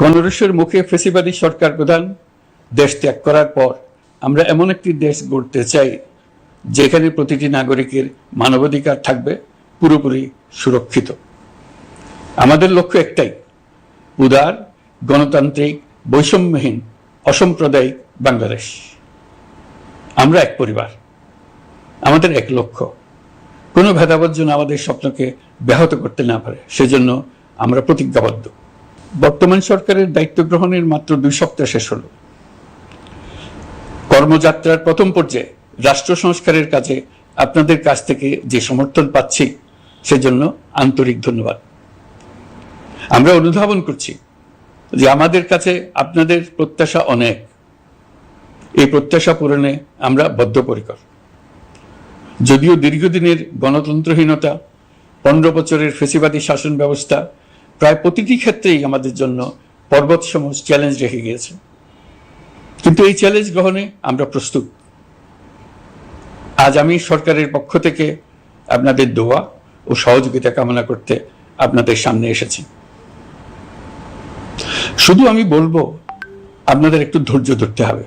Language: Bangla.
গণরসের মুখে ফেসিবাদী সরকার প্রধান দেশ ত্যাগ করার পর আমরা এমন একটি দেশ গড়তে চাই যেখানে প্রতিটি নাগরিকের মানবাধিকার থাকবে পুরোপুরি সুরক্ষিত। আমাদের লক্ষ্য একটাই, উদার, গণতান্ত্রিক, বৈষম্যহীন, অসাম্প্রদায়িক বাংলাদেশ। আমরা এক পরিবার, আমাদের এক লক্ষ্য। কোনো ভেদাভেদ যেন আমাদের স্বপ্নকে ব্যাহত করতে না পারে, সেজন্য আমরা প্রতিজ্ঞাবদ্ধ। বর্তমান সরকারের দায়িত্ব গ্রহণের মাত্র দুই সপ্তাহ শেষ হলো। কর্মযাত্রার প্রথম পর্যায়ে রাষ্ট্র সংস্কারের কাজে আপনাদের কাছ থেকে যে সমর্থন পাচ্ছি, সেজন্য আন্তরিক ধন্যবাদ। আমরা অনুধাবন করছি যে আমাদের কাছে আপনাদের প্রত্যাশা অনেক। এই প্রত্যাশা পূরণে আমরা বদ্ধপরিকর। যদিও দীর্ঘদিনের গণতন্ত্রহীনতা, পনেরো বছরের ফেসিবাদী শাসন ব্যবস্থা প্রায় প্রতিটি ক্ষেত্রেই আমাদের জন্য পর্বত সম চ্যালেঞ্জ রেখে গিয়েছে। কিন্তু এই চ্যালেঞ্জ গ্রহণে আমরা প্রস্তুত। আজ আমি সরকারের পক্ষ থেকে আপনাদের দোয়া ও সহযোগিতা কামনা করতে আপনাদের সামনে এসেছি। শুধু আমি বলব, আপনাদের একটু ধৈর্য ধরতে হবে।